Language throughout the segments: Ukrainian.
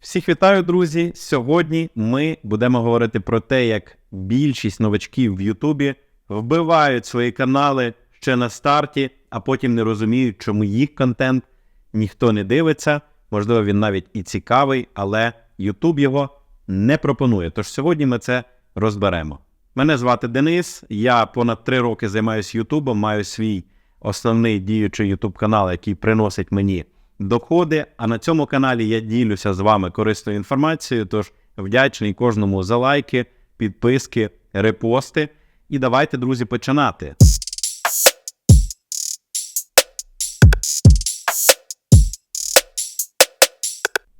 Всіх вітаю, друзі! Сьогодні ми будемо говорити про те, як більшість новачків в Ютубі вбивають свої канали ще на старті, а потім не розуміють, чому їх контент ніхто не дивиться. Можливо, він навіть і цікавий, але Ютуб його не пропонує. Тож сьогодні ми це розберемо. Мене звати Денис. Я понад три роки займаюся Ютубом, маю свій основний діючий Ютуб канал, який приносить мені доходи. А на цьому каналі я ділюся з вами корисною інформацією. Тож вдячний кожному за лайки, підписки, репости. І давайте, друзі, починати.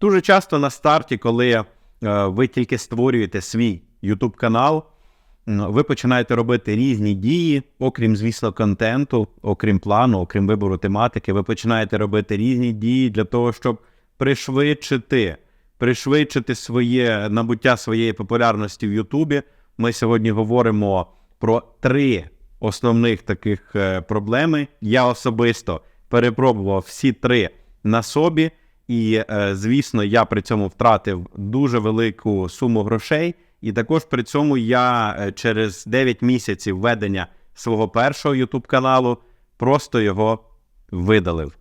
Дуже часто на старті, коли е, ви тільки створюєте свій YouTube канал, ви починаєте робити різні дії, окрім, звісно, контенту, окрім плану, окрім вибору тематики, ви починаєте робити різні дії для того, щоб пришвидшити, пришвидшити своє набуття своєї популярності в Ютубі. Ми сьогодні говоримо про три основних таких е, проблеми. Я особисто перепробував всі три на собі. І, е, звісно, я при цьому втратив дуже велику суму грошей. І також при цьому я е, через 9 місяців ведення свого першого YouTube каналу просто його видалив.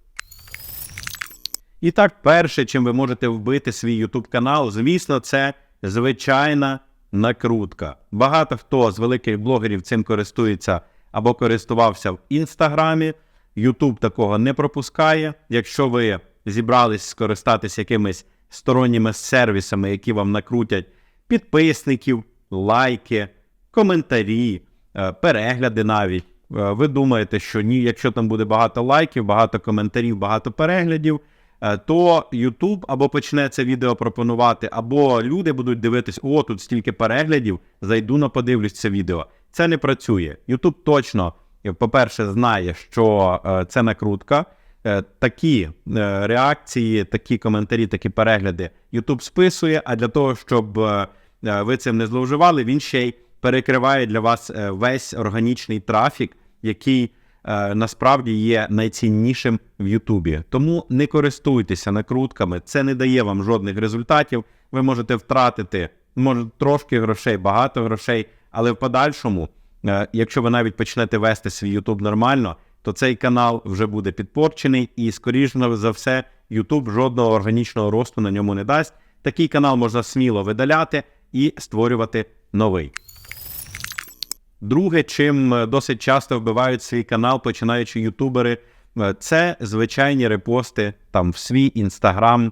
І так, перше, чим ви можете вбити свій YouTube канал, звісно, це звичайна накрутка. Багато хто з великих блогерів цим користується або користувався в інстаграмі. YouTube такого не пропускає. Якщо ви зібрались скористатися якимись сторонніми сервісами, які вам накрутять підписників, лайки, коментарі, е, перегляди навіть. Е, Ви думаєте, що ні, якщо там буде багато лайків, багато коментарів, багато переглядів, е, то YouTube або почне це відео пропонувати, або люди будуть дивитись, о, тут стільки переглядів, зайду на подивлюсь це відео. Це не працює. YouTube точно, по-перше, знає, що це накрутка. Е, Такі е, реакції, такі коментарі, такі перегляди YouTube списує. А для того, щоб е, ви цим не зловживали, він ще й перекриває для вас весь органічний трафік, який насправді є найціннішим в Ютубі. Тому не користуйтеся накрутками, це не дає вам жодних результатів. Ви можете втратити може трошки грошей, багато грошей, але в подальшому, якщо ви навіть почнете вести свій Ютуб нормально, то цей канал вже буде підпорчений, і, скоріш за все, Ютуб жодного органічного росту на ньому не дасть. Такий канал можна сміло видаляти і створювати новий. Друге, чим е, досить часто вбивають свій канал, починаючи ютубери, е, це звичайні репости там в свій інстаграм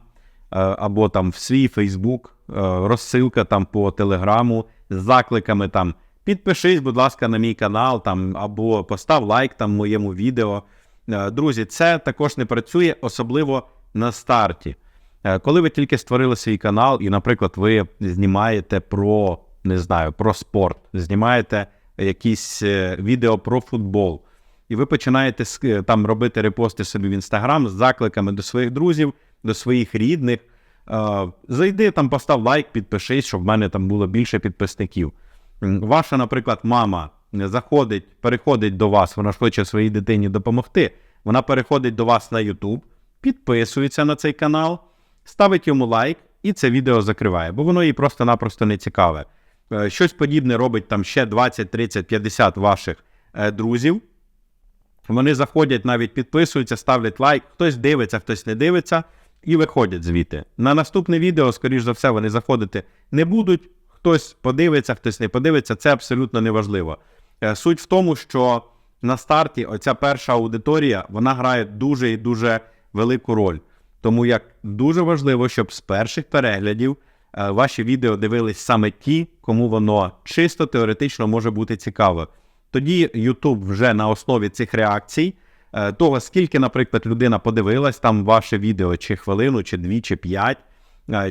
або там в свій Фейсбук, е, розсилка там по телеграму з закликами там підпишись, будь ласка, на мій канал там або постав лайк там моєму відео. Е, Друзі, це також не працює, особливо на старті. Е, Коли ви тільки створили свій канал, і, наприклад, ви знімаєте про не знаю, про спорт, знімаєте якісь е, відео про футбол, і ви починаєте там робити репости собі в інстаграм з закликами до своїх друзів, до своїх рідних. Зайди там, постав лайк, підпишись, щоб в мене там було більше підписників. Ваша, наприклад, мама заходить, переходить до вас, вона хоче своїй дитині допомогти. Вона переходить до вас на YouTube, підписується на цей канал, ставить йому лайк і це відео закриває, бо воно їй просто-напросто не цікаве. Е, Щось подібне робить там ще 20, 30, 50 ваших е, друзів. Вони заходять, навіть підписуються, ставлять лайк, хтось дивиться, хтось не дивиться, і виходять звідти. На наступне відео, скоріш за все, вони заходити не будуть. Хтось подивиться, хтось не подивиться, це абсолютно неважливо. Е, Суть в тому, що на старті оця перша аудиторія вона грає дуже і дуже велику роль. Тому як дуже важливо, щоб з перших переглядів е, ваші відео дивились саме ті, кому воно чисто теоретично може бути цікаво. Тоді YouTube вже на основі цих реакцій, е, того скільки, наприклад, людина подивилась там ваше відео, чи хвилину, чи дві, чи п'ять,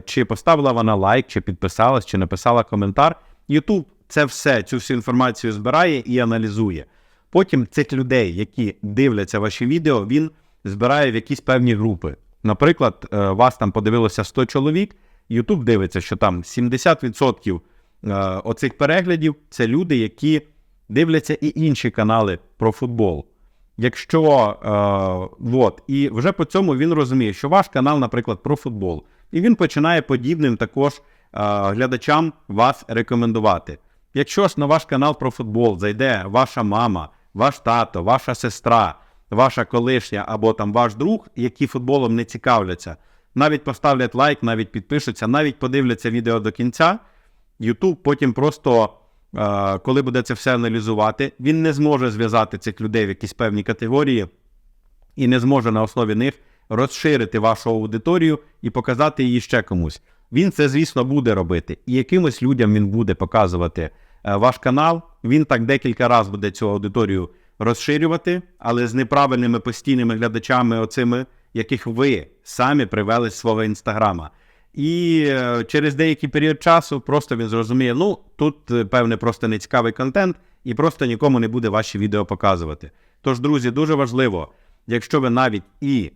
чи поставила вона лайк, чи підписалась, чи написала коментар. YouTube це все, цю всю інформацію збирає і аналізує. Потім цих людей, які дивляться ваші відео, він збирає в якісь певні групи. Наприклад, е, вас там подивилося 100 чоловік, YouTube дивиться, що там 70% е, оцих переглядів це люди, які дивляться і інші канали про футбол. Якщо е, вот, і вже по цьому він розуміє, що ваш канал, наприклад, про футбол. І він починає подібним також глядачам вас рекомендувати. Якщо ж на ваш канал про футбол зайде ваша мама, ваш тато, ваша сестра, ваша колишня або там ваш друг, які футболом не цікавляться, навіть поставлять лайк, навіть підпишуться, навіть подивляться відео до кінця, YouTube потім просто, коли буде це все аналізувати, він не зможе зв'язати цих людей в якісь певні категорії і не зможе на основі них розширити вашу аудиторію і показати її ще комусь. Він це, звісно, буде робити. І якимось людям він буде показувати е, ваш канал. Він так декілька разів буде цю аудиторію розширювати, але з неправильними постійними глядачами, оцими, яких ви самі привели з свого інстаграма. І е, через деякий період часу просто він зрозуміє, ну тут е, певне просто нецікавий контент, і просто нікому не буде ваші відео показувати. Тож, друзі, дуже важливо, якщо ви навіть і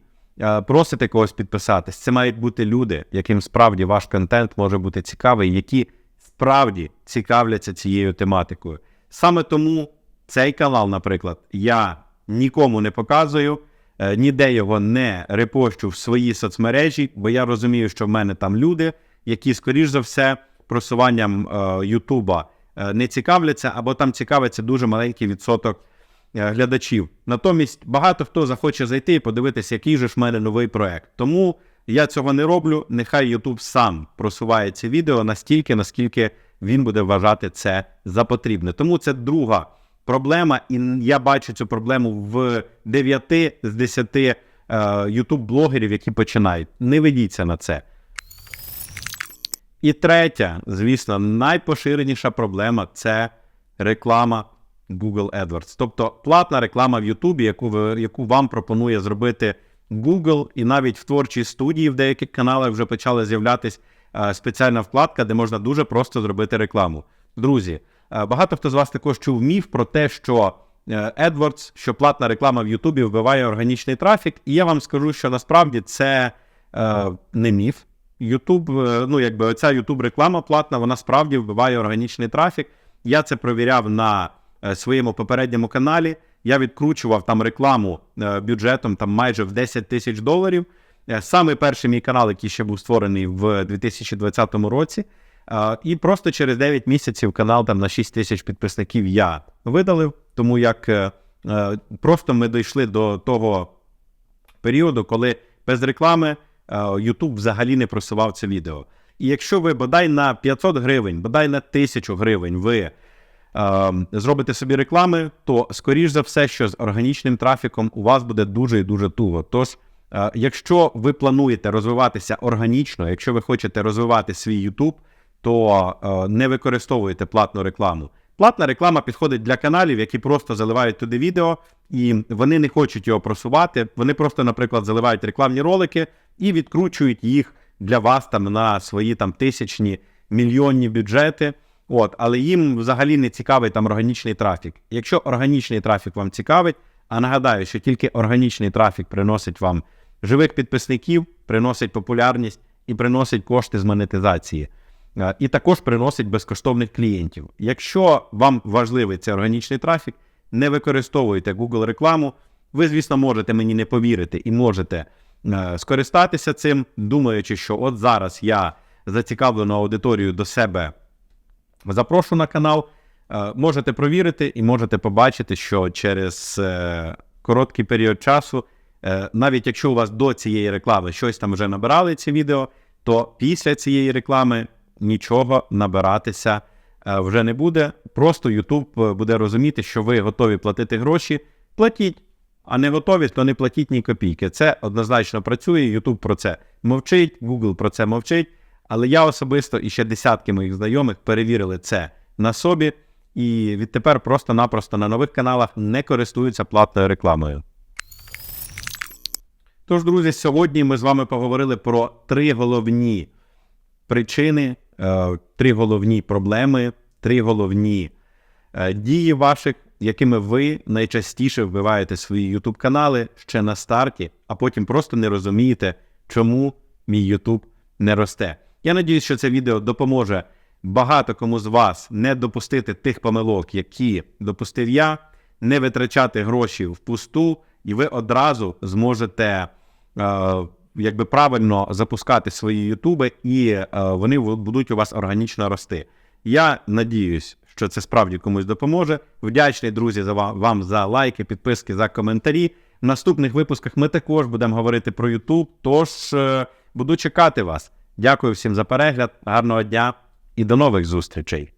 просите когось підписатись, це мають бути люди, яким справді ваш контент може бути цікавий, які справді цікавляться цією тематикою. Саме тому цей канал, наприклад, я нікому не показую, е, ніде його не репощу в свої соцмережі, бо я розумію, що в мене там люди, які, скоріш за все, просуванням е, Ютуба е, не цікавляться, або там цікавиться дуже маленький відсоток е, глядачів. Натомість багато хто захоче зайти і подивитися, який же ж в мене новий проект. Тому я цього не роблю. Нехай YouTube сам просуває ці відео настільки, наскільки він буде вважати це за потрібне. Тому це друга проблема, і я бачу цю проблему в 9 з 10 е, YouTube-блогерів, які починають. Не ведіться на це. І третя, звісно, найпоширеніша проблема це реклама Google AdWords. Тобто платна реклама в YouTube, яку, яку вам пропонує зробити Google, і навіть в творчій студії в деяких каналах вже почала з'являтися е, спеціальна вкладка, де можна дуже просто зробити рекламу. Друзі, е, багато хто з вас також чув міф про те, що е, AdWords, що платна реклама в YouTube вбиває органічний трафік, і я вам скажу, що насправді це е, не міф. Е, ну якби оця YouTube реклама платна, вона справді вбиває органічний трафік. Я це провіряв на своєму попередньому каналі. Я відкручував там рекламу е, бюджетом там майже в 10 тисяч доларів. Е, Саме перший мій канал, який ще був створений в 2020 році. Е, І просто через 9 місяців канал там на 6 тисяч підписників я видалив, тому як е, е, просто ми дійшли до того періоду, коли без реклами е, YouTube взагалі не просував це відео. І якщо ви бодай на 500 гривень, бодай на 1000 гривень ви е, зробите собі реклами, то скоріш за все, що з органічним трафіком у вас буде дуже і дуже туго. Тож, е, якщо ви плануєте розвиватися органічно, якщо ви хочете розвивати свій YouTube, то е, не використовуйте платну рекламу. Платна реклама підходить для каналів, які просто заливають туди відео, і вони не хочуть його просувати. Вони просто, наприклад, заливають рекламні ролики і відкручують їх для вас там на свої там тисячні мільйонні бюджети. От, але їм взагалі не цікавий там органічний трафік. Якщо органічний трафік вам цікавить, а нагадаю, що тільки органічний трафік приносить вам живих підписників, приносить популярність і приносить кошти з монетизації. І також приносить безкоштовних клієнтів. Якщо вам важливий цей органічний трафік, не використовуйте Google рекламу. Ви, звісно, можете мені не повірити і можете е, скористатися цим, думаючи, що от зараз я зацікавлену аудиторію до себе запрошу на канал. Е, Можете провірити і можете побачити, що через е, короткий період часу, е, навіть якщо у вас до цієї реклами щось там вже набирали ці відео, то після цієї реклами нічого набиратися вже не буде. Просто YouTube буде розуміти, що ви готові платити гроші, платіть. А не готові, то не платіть ні копійки. Це однозначно працює. YouTube про це мовчить, Google про це мовчить. Але я особисто і ще десятки моїх знайомих перевірили це на собі, і відтепер просто-напросто на нових каналах не користуються платною рекламою. Тож, друзі, сьогодні ми з вами поговорили про три головні причини, е, три головні проблеми, три головні е, дії ваших, якими ви найчастіше вбиваєте свої YouTube канали ще на старті, а потім просто не розумієте, чому мій YouTube не росте. Я надіюсь, що це відео допоможе багато кому з вас не допустити тих помилок, які допустив я, не витрачати гроші впусту, і ви одразу зможете е, якби правильно запускати свої ютуби, і е, вони будуть у вас органічно рости. Я надіюсь, що це справді комусь допоможе. Вдячний, друзі, за вам, вам за лайки, підписки, за коментарі. В наступних випусках ми також будемо говорити про Ютуб. Тож е, буду чекати вас. Дякую всім за перегляд, гарного дня і до нових зустрічей.